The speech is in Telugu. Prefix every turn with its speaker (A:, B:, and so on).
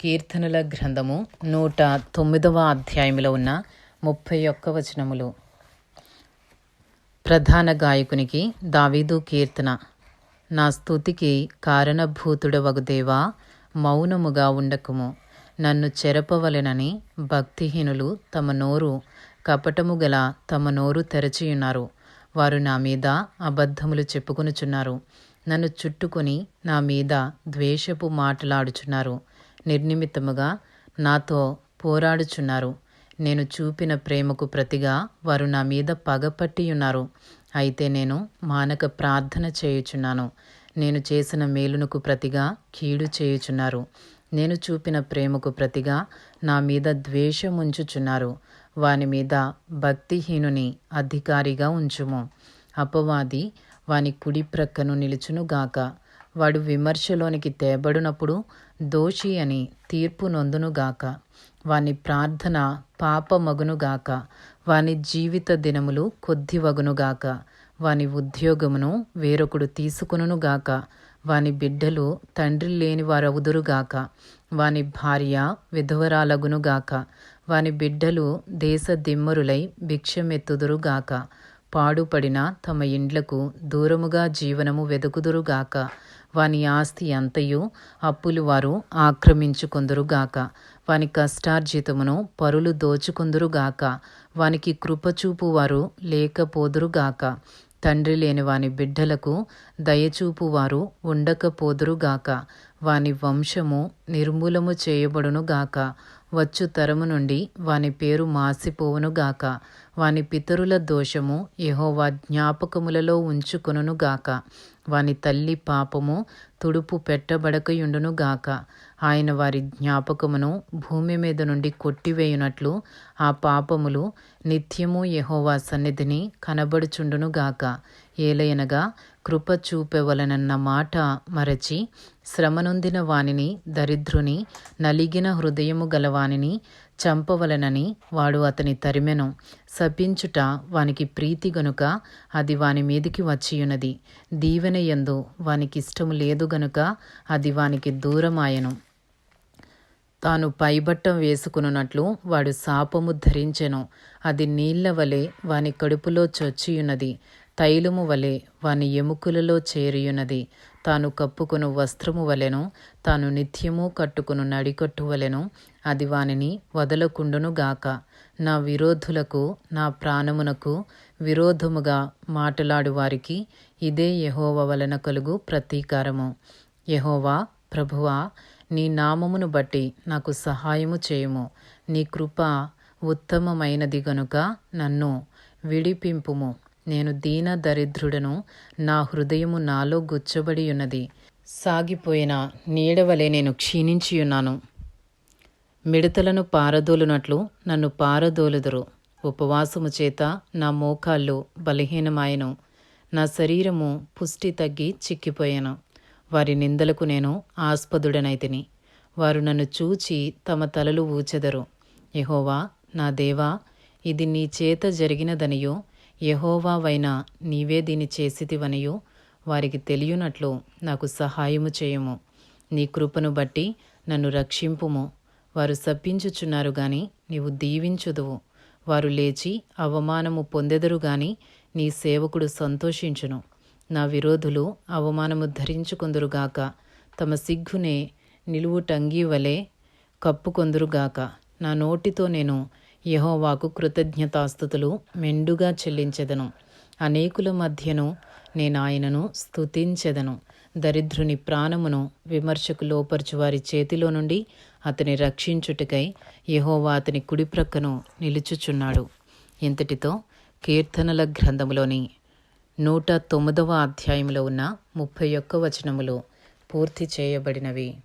A: కీర్తనల గ్రంథము నూట తొమ్మిదవ అధ్యాయంలో ఉన్న ముప్పై ఒక్క వచనములు. ప్రధాన గాయకునికి దావీదు కీర్తన. నా స్థుతికి కారణభూతుడవగు దేవా మౌనముగా ఉండకుము. నన్ను చెరపవలెనని భక్తిహీనులు తమ నోరు కపటము గల తమ నోరు తెరచియున్నారు. వారు నా మీద అబద్ధములు చెప్పుకొనుచున్నారు. నన్ను చుట్టుకొని నా మీద ద్వేషపు మాటలాడుచున్నారు. నిర్నిమిత్తముగా నాతో పోరాడుచున్నారు. నేను చూపిన ప్రేమకు ప్రతిగా వారు నా మీద పగపట్టి ఉన్నారు అయితే నేను మానక ప్రార్థన చేయుచున్నాను. నేను చేసిన మేలునకు ప్రతిగా కీడు చేయుచున్నారు. నేను చూపిన ప్రేమకు ప్రతిగా నా మీద ద్వేషముంచుచున్నారు. వాని మీద భక్తిహీనుని అధికారిగా ఉంచుము. అపవాది వాని కుడి ప్రక్కను నిలుచునుగాక. వాడు విమర్శలోనికి తేబడినప్పుడు దోషి అని తీర్పు నొందునుగాక. వాని ప్రార్థన పాపమగునుగాక. వాని జీవిత దినములు కొద్దివగునుగాక. వాని ఉద్యోగమును వేరొకడు తీసుకునుగాక వాని బిడ్డలు తండ్రి లేని వారవుదురుగాక వాని భార్య విధవరాలగునుగాక. వాని బిడ్డలు దేశ దిమ్మరులై భిక్షమెత్తుదురుగాక. పాడుపడిన తమ ఇండ్లకు దూరముగా జీవనము వెదుకుదురుగాక. వాని ఆస్తి అంతయు అప్పులు వారు ఆక్రమించుకొందురుగాక వాని కష్టార్జితమును పరులు దోచుకుందురుగాక వానికి కృపచూపు వారు లేకపోదురుగాక తండ్రి లేని వాని బిడ్డలకు దయచూపు వారు ఉండకపోదురుగాక వాని వంశము నిర్మూలము చేయబడునుగాక వచ్చు తరము నుండి వాని పేరు మాసిపోవునుగాక వాని పితరుల దోషము యహోవా జ్ఞాపకములలో ఉంచుకొనుగాక వాని తల్లి పాపము తుడుపు పెట్టబడకయుండునుగాక ఆయన వారి జ్ఞాపకమును భూమి మీద నుండి కొట్టివేయునట్లు ఆ పాపములు నిత్యము యహోవా సన్నిధిని కనబడుచుండునుగాక ఏలయనగా కృప చూపెవలనన్న మాట మరచి శ్రమనొందిన వానిని దరిద్రుని నలిగిన హృదయము గలవానిని చంపవలనని వాడు అతని తరిమెను. శపించుట వానికి ప్రీతి గనుక అది వాని మీదికి వచ్చియున్నది. దీవెన యందు వానికి ఇష్టము లేదు గనుక అది వానికి దూరమాయను. తాను పైబట్టం వేసుకునున్నట్లు వాడు శాపము ధరించెను. అది నీళ్ళ వలె వాని కడుపులో చొచ్చియున్నది. తైలము వలె వాని ఎముకలలో చేరియున్నది. తాను కప్పుకును వస్త్రము వలెను తాను నిత్యము కట్టుకును నడికట్టు వలెను అది వానిని వదలకుండునుగాక నా విరోధులకు నా ప్రాణమునకు విరోధముగా మాటలాడు వారికి ఇదే యహోవ వలన కలుగు ప్రతీకారము. యహోవా ప్రభువా నీ నామమును బట్టి నాకు సహాయము చేయుము. నీ కృప ఉత్తమమైనది గనుక నన్ను విడిపింపుము. నేను దీన దరిద్రుడను నా హృదయము నాలో గుచ్చబడి ఉన్నది సాగిపోయిన నీడవలే నేను క్షీణించియున్నాను. మిడతలను పారదోలునట్లు నన్ను పారదోలుదురు. ఉపవాసము చేత నా మోకాళ్ళు బలహీనమాయను. నా శరీరము పుష్టి తగ్గి చిక్కిపోయాను. వారి నిందలకు నేను ఆస్పదుడనైతిని వారు నన్ను చూచి తమ తలలు ఊచెదరు. యహోవా నా దేవా ఇది నీ చేత జరిగినదనియో యహోవావైన నీవే దీని చేసితివనియో వారికి తెలియనట్లు నాకు సహాయము చేయము. నీ కృపను బట్టి నన్ను రక్షింపుము. వారు సప్పించుచున్నారు గాని నీవు దీవించుదువు. వారు లేచి అవమానము పొందెదరు గాని నీ సేవకుడు సంతోషించును. నా విరోధులు అవమానము ధరించుకొందురుగాక. తమ సిగ్గునే నిలువుటంగీ వలె కప్పుకొందురుగాక. నా నోటితో నేను యహోవాకు కృతజ్ఞతాస్థుతులు మెండుగా చెల్లించెదను. అనేకుల మధ్యను నేను ఆయనను స్తుతించెదను. దరిద్రుని ప్రాణమును విమర్శకు లోపరచు వారి చేతిలో నుండి అతని రక్షించుటకై యహోవా అతని కుడి ప్రక్కను నిలుచుచున్నాడు. ఇంతటితో కీర్తనల గ్రంథములోని నూట తొమ్మిదవ అధ్యాయంలో ఉన్న ముప్పై ఒక్క వచనములు పూర్తి చేయబడినవి.